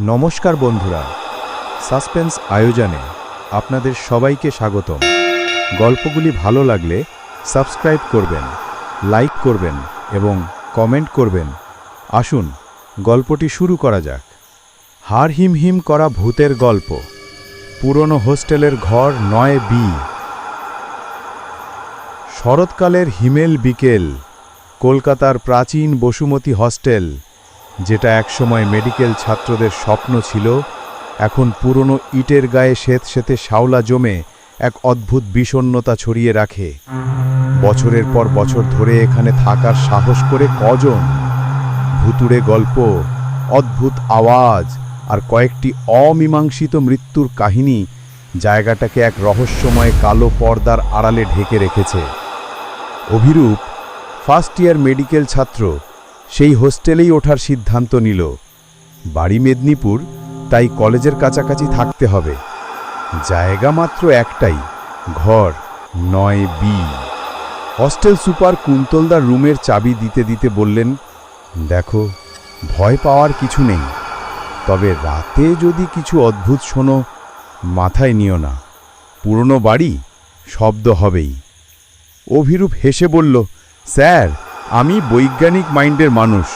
নমস্কার বন্ধুরা। সাসপেন্স আয়োজনে আপনাদের সবাইকে স্বাগতম। গল্পগুলি ভালো লাগলে সাবস্ক্রাইব করবেন, লাইক করবেন এবং কমেন্ট করবেন। আসুন, গল্পটি শুরু করা যাক। হার হিম হিম করা ভূতের গল্প। পুরনো হোস্টেলের ঘর নয় বি। শরৎকালের হিমেল বিকেল, কলকাতার প্রাচীন বসুমতী হস্টেল। যেটা একসময় মেডিকেল ছাত্রদের স্বপ্ন ছিল, এখন পুরনো ইটের গায়ে শ্বেত শ্বেতে শাওলা জমে এক অদ্ভুত বিষণ্ণতা ছড়িয়ে রাখে। বছরের পর বছর ধরে এখানে থাকার সাহস করে কজন? ভুতুড়ে গল্প, অদ্ভুত আওয়াজ আর কয়েকটি অমীমাংসিত মৃত্যুর কাহিনী জায়গাটাকে এক রহস্যময় কালো পর্দার আড়ালে ঢেকে রেখেছে। অভিরূপ, ফার্স্ট ইয়ার মেডিকেল ছাত্র সেই হোস্টেলেই ওঠার সিদ্ধান্ত নিল। বাড়ি মেদিনীপুর, তাই কলেজের কাছাকাছি থাকতে হবে। জায়গা মাত্র একটাই, ঘর, নয় বি। হস্টেল সুপার কুন্তলদার রুমের চাবি দিতে দিতে বললেন, দেখো, ভয় পাওয়ার কিছু নেই। তবে রাতে যদি কিছু অদ্ভুত শোনো, মাথায় নিও না। পুরনো বাড়ি, শব্দ হবেই। অভিরূপ হেসে বলল, স্যার আমি বৈজ্ঞানিক মাইন্ডের মানুষ।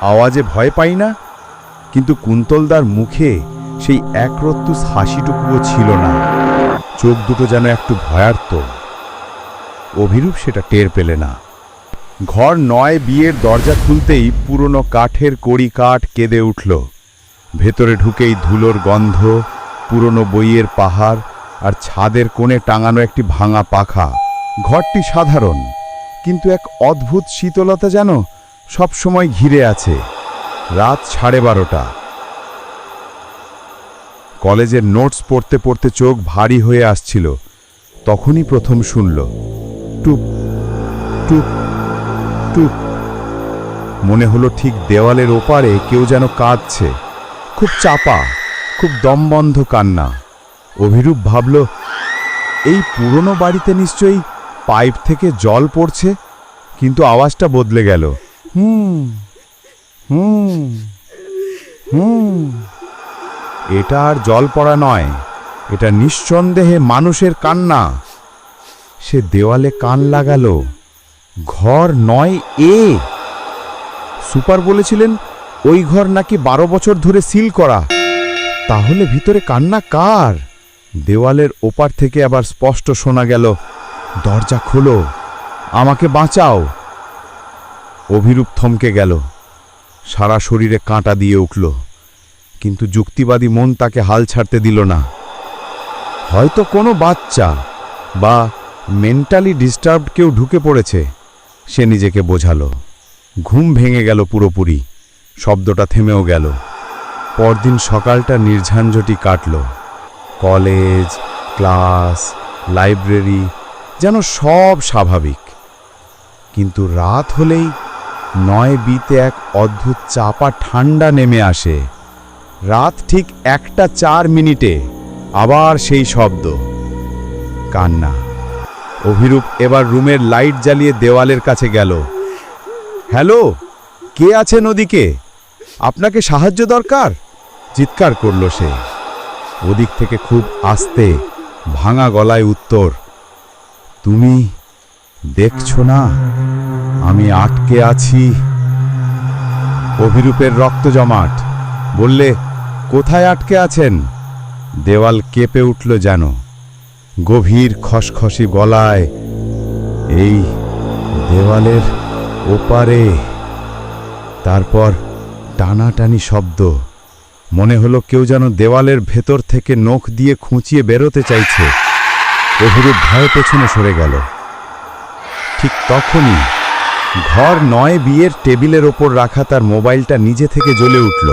আওয়াজে ভয় পাই না, কিন্তু কুন্তলদার মুখে সেই একরত্তুস হাসিটুকুও ছিল না। চোখ দুটো যেন একটু ভয়ার্ত। অভিরূপ সেটা টের পেলে না। ঘর নয় বিয়ের দরজা খুলতেই পুরনো কাঠের কড়ি কাঠ কেঁদে উঠল। ভেতরে ঢুকেই ধুলোর গন্ধ, পুরনো বইয়ের পাহাড় আর ছাদের কোণে টাঙানো একটি ভাঙা পাখা। ঘরটি সাধারণ। কিন্তু এক অদ্ভুত শীতলতা যেন সবসময় ঘিরে আছে। রাত সাড়ে বারোটা। কলেজের নোটস পড়তে পড়তে চোখ ভারী হয়ে আসছিল। তখনই প্রথম শুনল, টুপ টুপ টুপ। মনে হলো ঠিক দেওয়ালের ওপারে কেউ যেন কাঁদছে। খুব চাপা, খুব দমবন্ধ কান্না। অভিরূপ ভাবল, এই পুরনো বাড়িতে নিশ্চয়ই পাইপ থেকে জল পড়ছে কিন্তু আওয়াজটা বদলে গেল। হুম হুম হুম। এটা আর জল পড়া নয় এটা নিঃসন্দেহে মানুষের কান্না। সে দেওয়ালে কান লাগালো ঘর নয় এ। সুপার বলেছিলেন ওই ঘর নাকি বারো বছর ধরে সিল করা। তাহলে ভিতরে কান্না কার? দেওয়ালের ওপার থেকে আবার স্পষ্ট শোনা গেল দরজা খোলো, আমাকে বাঁচাও। অভিরূপ থমকে গেল, সারা শরীরে কাঁটা দিয়ে উঠল, কিন্তু যুক্তিবাদী মন তাকে হাল ছাড়তে দিল না। হয়তো কোনো বাচ্চা বা মেন্টালি ডিস্টার্বড কেউ ঢুকে পড়েছে, সে নিজেকে বোঝালো। ঘুম ভেঙে গেল পুরোপুরি, শব্দটা থেমেও গেল। পরদিন সকালটা নির্ঝাঞ্ঝটি কাটল। কলেজ, ক্লাস, লাইব্রেরি যেন সব স্বাভাবিক। কিন্তু রাত হলেই নয় বিতে এক অদ্ভুত চাপা ঠান্ডা নেমে আসে। রাত ঠিক একটা চার মিনিটে আবার সেই শব্দ। কান্না। অভিরূপ এবার রুমের লাইট জ্বালিয়ে দেওয়ালের কাছে গেল। হ্যালো, কে আছেন ওদিকে? আপনাকে সাহায্য দরকার? চিৎকার করল সে। ওদিক থেকে খুব আস্তে ভাঙা গলায় উত্তর তুমি দেখছ না? আমি আটকে আছি। অভিরূপের রক্ত জমাট। বললে, কোথায় আটকে আছেন? দেওয়াল কেঁপে উঠল যেন। গভীর খসখসি গলায়, এই দেওয়ালের ওপারে। তারপর টানাটানি শব্দ। মনে হলো কেউ যেন দেওয়ালের ভেতর থেকে নখ দিয়ে খুঁচিয়ে বেরোতে চাইছে। অভিরূপ ভয় পেছনে সরে গেল। ঠিক তখনই ঘর নয় বিয়ের টেবিলের ওপর রাখা তার মোবাইলটা নিজে থেকে জ্বলে উঠল।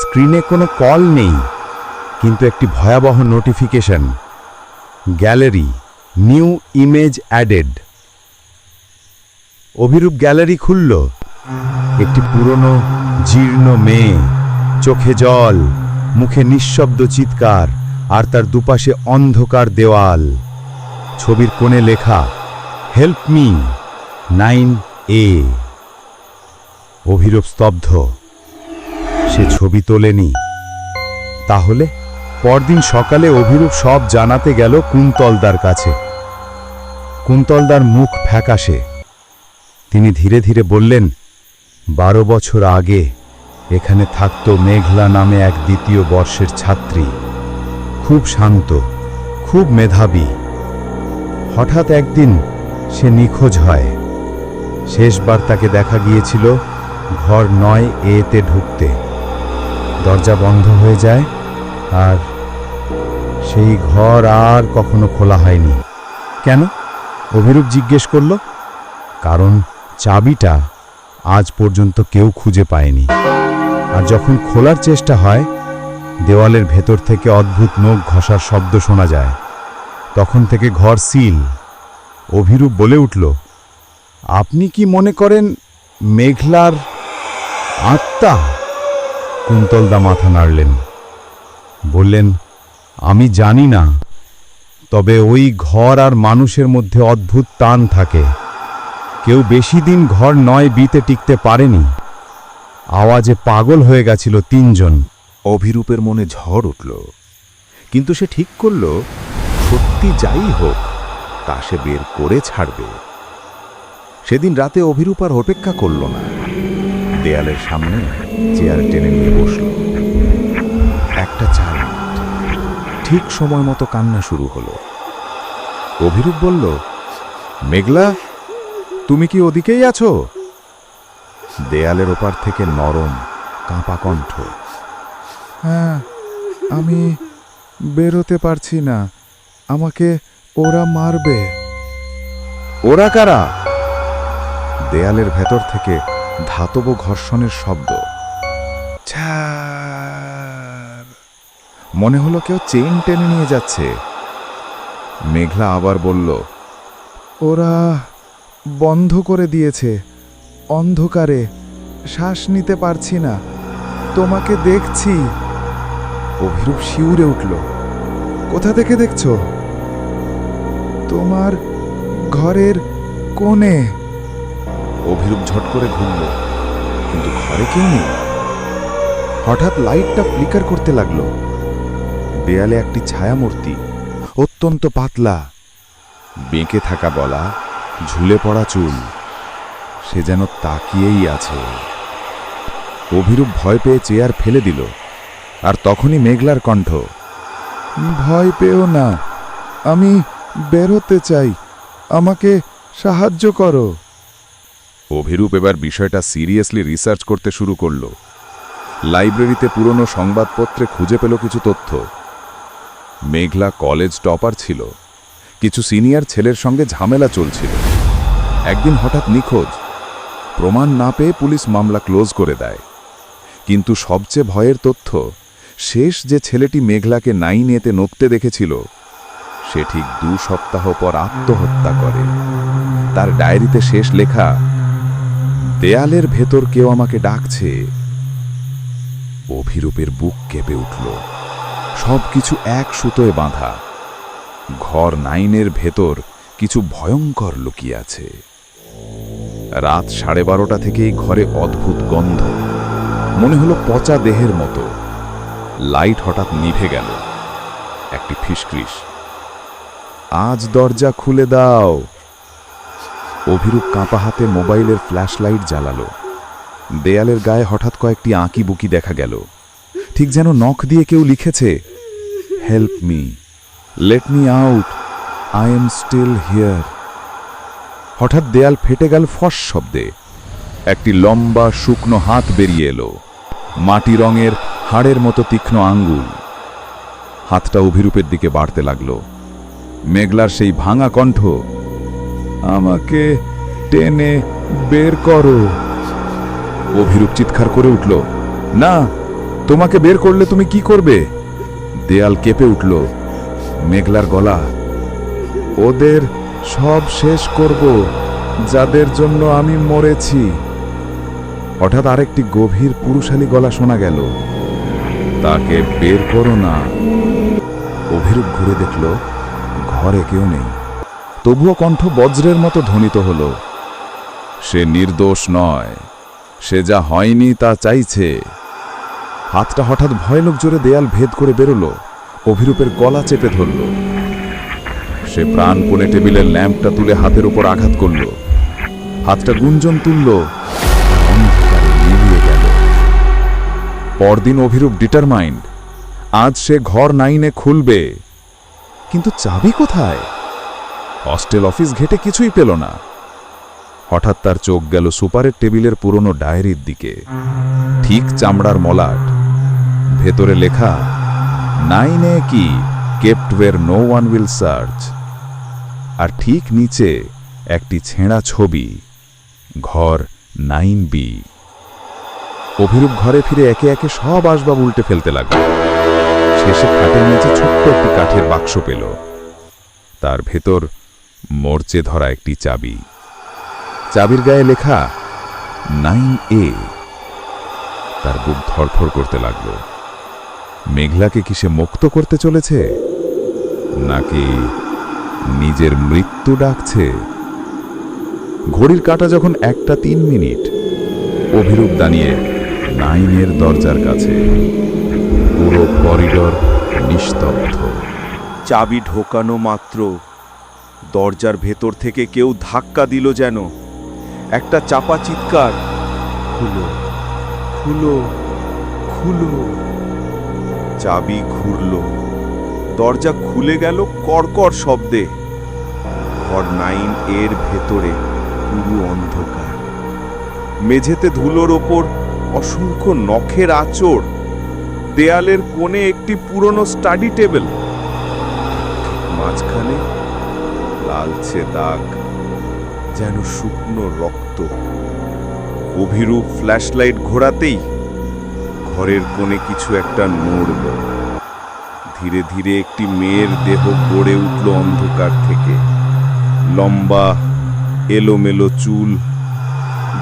স্ক্রিনে কোনো কল নেই, কিন্তু একটি ভয়াবহ notification. Gallery, new image added. Abhirup gallery খুলল। একটি পুরনো, জীর্ণ মেয়ে, চোখে জল, মুখে নিঃশব্দ চিৎকার। আর তার দুপাশে অন্ধকার দেওয়াল। ছবির কোণে লেখা help me nine A Abhirup স্তব্ধ। সে ছবি তোলেনি। তাহলে পরদিন সকালে অভিরূপ সব জানাতে গেল কুন্তলদার কাছে। কুন্তলদার মুখ ফ্যাকাশে। তিনি ধীরে ধীরে বললেন, বারো বছর আগে এখানে থাকত মেঘলা নামে এক দ্বিতীয় বর্ষের ছাত্রী। খুব শান্ত, খুব মেধাবী। হঠাৎ একদিন সে নিখোঁজ হয়। শেষবার তাকে দেখা গিয়েছিল ঘর নয় এতে ঢুকতে। দরজা বন্ধ হয়ে যায় আর সেই ঘর আর কখনো খোলা হয়নি। কেন? অভিরূপ জিজ্ঞেস করল, কারণ চাবিটা আজ পর্যন্ত কেউ খুঁজে পায়নি। আর যখন খোলার চেষ্টা হয় দেওয়ালের ভেতর থেকে অদ্ভুত নখ ঘষার শব্দ শোনা যায়। তখন থেকে ঘর সিল। অভিরূপ বলে উঠল, আপনি কি মনে করেন মেঘলার আত্মা? কুন্তলদা মাথা নাড়লেন। বললেন, আমি জানি না, তবে ওই ঘর আর মানুষের মধ্যে অদ্ভুত টান থাকে। কেউ বেশি দিন ঘর নয়, বিতে টিকতে পারেনি। আওয়াজে পাগল হয়ে গেছিল তিনজন। অভিরূপের মনে ঝড় উঠল। কিন্তু সে ঠিক করল, সত্যি যাই হোক, তা সে বের করে ছাড়বে। সেদিন রাতে অভিরূপ আর অপেক্ষা করল না। দেয়ালের সামনে চেয়ার টেনে নিয়ে বসল। একটা চাল ঠিক সময় মতো কান্না শুরু হলো। অভিরূপ বলল, মেঘলা, তুমি কি ওদিকেই আছো? দেয়ালের ওপার থেকে নরম, কাঁপা কণ্ঠ হ্যাঁ আমি বেরোতে পারছি না। আমাকে ওরা মারবে। ওরা কারা? দেয়ালের ভেতর থেকে ধাতব ঘর্ষণের শব্দ। মনে হলো কেউ চেইন টেনে নিয়ে যাচ্ছে। মেঘলা আবার বলল ওরা বন্ধ করে দিয়েছে। অন্ধকারে শ্বাস নিতে পারছি না। তোমাকে দেখছি। অভিরূপ শিউরে উঠল। কোথা থেকে দেখছ? তোমার ঘরের কোণে। অভিরূপ ঝট করে ঘুরল, কিন্তু ঘরে কেউ নেই। হঠাৎ লাইটটা ফ্লিকার করতে লাগল। দেয়ালে একটি ছায়ামূর্তি, অত্যন্ত পাতলা। বেঁকে থাকা বলা ঝুলে পড়া চুল, সে যেন তাকিয়েই আছে। অভিরূপ ভয় পেয়ে চেয়ার ফেলে দিল। আর তখনই মেঘলার কণ্ঠ, ভয় পেও না, আমি বেরোতে চাই, আমাকে সাহায্য করো। অভিরূপ এবার বিষয়টা সিরিয়াসলি রিসার্চ করতে শুরু করল। লাইব্রেরিতে পুরনো সংবাদপত্রে খুঁজে পেল কিছু তথ্য। মেঘলা কলেজ টপার ছিল। কিছু সিনিয়র ছেলের সঙ্গে ঝামেলা চলছিল। একদিন হঠাৎ নিখোঁজ। প্রমাণ না পেয়ে পুলিশ মামলা ক্লোজ করে দেয়। কিন্তু সবচেয়ে ভয়ের তথ্য শেষ যে ছেলেটি মেঘলাকে নাইনেতে নকতে দেখেছিল, সে ঠিক দু সপ্তাহ পর আত্মহত্যা করে। তার ডায়েরিতে শেষ লেখা, দেয়ালের ভেতর কেউ আমাকে ডাকছে। অভিরূপের বুক কেঁপে উঠল। সবকিছু এক সুতোয় বাঁধা। ঘর নাইনের ভেতর কিছু ভয়ঙ্কর লুকিয়ে আছে। রাত সাড়ে বারোটা থেকেই ঘরে অদ্ভুত গন্ধ। মনে হলো পচা দেহের মতো। লাইট হঠাৎ নিভে গেল। একটি ফিসক্রিস। আজ দরজা খুলে দাও। অভিরূপ কাঁপা হাতে মোবাইলের ফ্ল্যাশ লাইট জ্বালালো। দেয়ালের গায়ে হঠাৎ কয়েকটি আঁকি বুকি দেখা গেল। ঠিক যেন নখ দিয়ে কেউ লিখেছে help me let me out I am still here হঠাৎ দেয়াল ফেটে গেল ফস শব্দে। একটি লম্বা, শুকনো হাত বেরিয়ে এলো। মাটি রঙের হাড়ের মতো তীক্ষ্ণ আঙ্গুল। হাতটা অভিরূপের দিকে বাড়তে লাগল। মেঘলার সেই ভাঙা কণ্ঠ, আমাকে টেনে বের করো। অভিরূপ চিৎকার করে উঠল, না, তোমাকে বের করলে তুমি কি করবে? দেয়াল কেঁপে উঠল, মেঘলার গলা, ওদের সব শেষ করব, যাদের জন্য আমি মরেছি। হঠাৎ আরেকটি গভীর পুরুষালী গলা শোনা গেল তাকে বের করো না। অভিরূপ ঘুরে দেখল, ঘরে কেউ নেই। তবুও কণ্ঠ বজ্রের মতো ধ্বনিত হল। সে নির্দোষ নয়। সে যা হয়নি তা চাইছে। হাতটা হঠাৎ ভয়ানক জোরে দেয়াল ভেদ করে বেরোলো। অভিরূপের গলা চেপে ধরল। সে প্রাণপণে টেবিলের ল্যাম্পটা তুলে হাতের উপর আঘাত করল। হাতটা গুঞ্জন তুলল। পরদিন অভিরূপ ডিটারমাইন্ড আজ সে ঘর নাইনে খুলবে। কিন্তু চাবি কোথায়? হস্টেল অফিস ঘেটে কিছুই পেল না। হঠাৎ তার চোখ গেল সুপারের টেবিলের পুরনো ডায়েরির দিকে। ঠিক চামড়ার মলাট। ভেতরে লেখা, নাইনে কি? Kept where no one will search আর ঠিক নিচে একটি ছেঁড়া ছবি, ঘর নাইন বি। অভিরূপ ঘরে ফিরে একে একে সব আসবাব উল্টে ফেলতে লাগল। শেষে খাটের নিচে ছোট্ট একটি কাঠের বাক্স পেল। তার ভেতর মরচে ধরা একটি চাবি। চাবির গায়ে লেখা, নাইন এ তার বুক ধরফর করতে লাগল। মেঘলাকে কি সে মুক্ত করতে চলেছে? নাকি নিজের মৃত্যু ডাকছে? ঘড়ির কাঁটা যখন একটা তিন মিনিট, অভিরূপ দাঁড়িয়ে নাইনের দরজার কাছে। পুরো করিডর নিস্তব্ধ। চাবি ঢোকানো মাত্র। দরজার ভেতর থেকে কেউ ধাক্কা দিল যেন। একটা চাপা চিৎকার। খুলো খুলো খুলো। চাবি ঘুরল। দরজা খুলে গেল কড়কড় শব্দে। ঘর নাইন এর ভেতরে পুরো অন্ধকার। মেঝেতে ধুলোর ওপর অসংখ্য নখের আঁচড়, দেয়ালের কোণে একটি পুরনো স্টাডি টেবিল মাঝখানে লালচে দাগ, যেন শুকনো রক্ত। অভিরূপ ফ্ল্যাশলাইট ঘোরাতেই ঘরের কোণে কিছু একটা নড়ল। ধীরে ধীরে একটি মেয়ের দেহ গড়ে উঠল অন্ধকার থেকে। লম্বা, এলোমেলো চুল,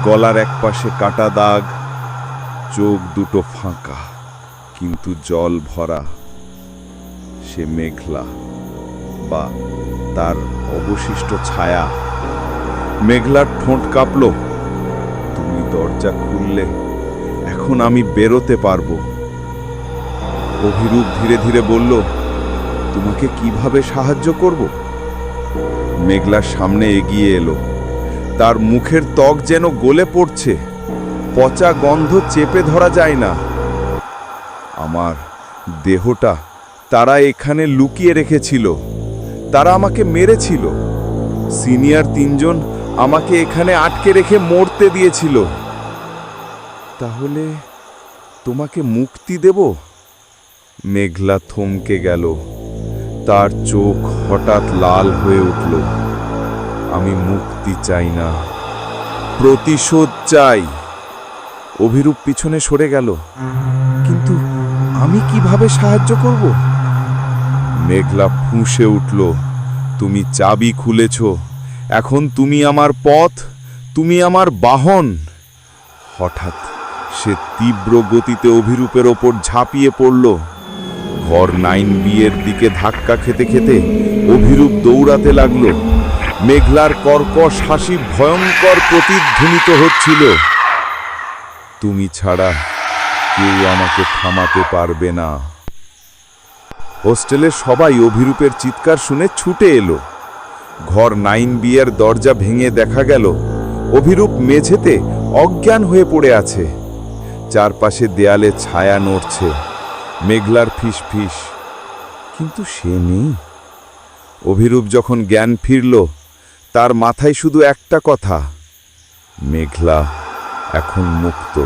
গলার একপাশে কাটা দাগ চোখ দুটো ফাঁকা, কিন্তু জল ভরা। সে মেঘলা বা তার অবশিষ্ট ছায়া। মেঘলার ঠোঁট কাঁপল। তুমি দরজা খুললে, এখন আমি বেরোতে পারব। অভিরূপ ধীরে ধীরে বলল, তোমাকে কীভাবে সাহায্য করব? মেঘলার সামনে এগিয়ে এলো। তার মুখের ত্বক যেন গলে পড়ছে। পচা গন্ধ চেপে ধরা যায় না। আমার দেহটা তারা এখানে লুকিয়ে রেখেছিল। তারা আমাকে মেরেছিল। সিনিয়র তিনজন আমাকে এখানে আটকে রেখে মরতে দিয়েছিল। তাহলে তোমাকে মুক্তি দেব? মেঘলা থমকে গেল। তার চোখ হঠাৎ লাল হয়ে উঠল। আমি মুক্তি চাই না। প্রতিশোধ চাই। অভিরূপ পিছনে সরে গেল। কিন্তু আমি কীভাবে সাহায্য করব? মেঘলা ফুঁসে উঠল। তুমি চাবি খুলেছ। এখন তুমি আমার পথ, তুমি আমার বাহন। হঠাৎ সে তীব্র গতিতে অভিরূপের ওপর ঝাঁপিয়ে পড়ল। ঘর নাইন বিয়ের দিকে ধাক্কা খেতে খেতে অভিরূপ দৌড়াতে লাগল। মেঘলার কর্কশ হাসি ভয়ঙ্কর প্রতিধ্বনিত হচ্ছিল। তুমি ছাড়া কেউ আমাকে থামাতে পারবে না। হোস্টেলের সবাই অভিরূপের চিৎকার শুনে ছুটে এলো। ঘর নাইন বিয়ের দরজা ভেঙে দেখা গেল। অভিরূপ মেঝেতে অজ্ঞান হয়ে পড়ে আছে। চারপাশে দেয়ালে ছায়া নড়ছে। মেঘলার ফিস ফিস। কিন্তু সে নেই। অভিরূপ যখন জ্ঞান ফিরল, তার মাথায় শুধু একটা কথা, মেঘলা। এখন মুক্ত।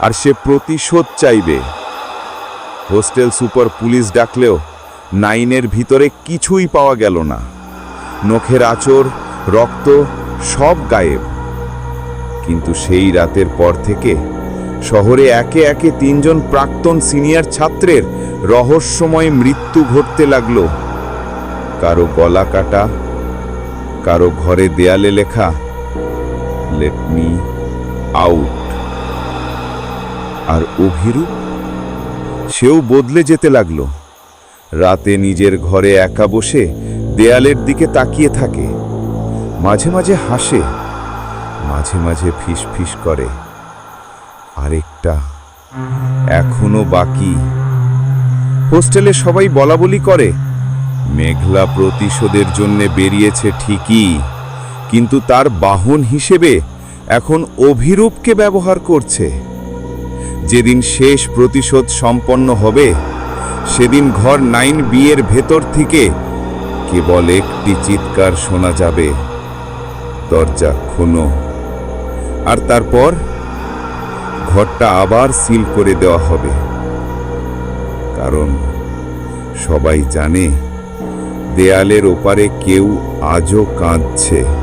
আর সে প্রতিশোধ চাইবে। হোস্টেল সুপার পুলিশ ডাকলেও নাইনের ভিতরে কিছুই পাওয়া গেল না। নখের আচর রক্ত সব গায়েব। কিন্তু সেই রাতের পর থেকে শহরে একে একে তিনজন প্রাক্তন সিনিয়র ছাত্রের রহস্যময় মৃত্যু ঘটতে লাগল। কারও গলা কাটা, কারও ঘরে দেয়ালে লেখা লেট মি আউট। আর অভিরূপ? সেও বদলে যেতে লাগল। রাতে নিজের ঘরে একা বসে দেয়ালের দিকে তাকিয়ে থাকে। মাঝে মাঝে হাসে, মাঝে মাঝে ফিস ফিস করে। আরেকটা, এখনও বাকি। হোস্টেলে সবাই বলাবলি করে, মেঘলা প্রতিশোধের জন্য বেরিয়েছে ঠিকই, কিন্তু তার বাহন হিসেবে এখন অভিরূপকে ব্যবহার করছে। যেদিন শেষ প্রতিশোধ সম্পন্ন হবে, সেদিন ঘর নাইন বিয়ের ভেতর থেকে কেবল একটি চিৎকার শোনা যাবে। দরজা খুনো আর তারপর ঘরটা আবার সিল করে দেওয়া হবে। কারণ সবাই জানে, দেয়ালের ওপারে কেউ আজও কাঁদছে।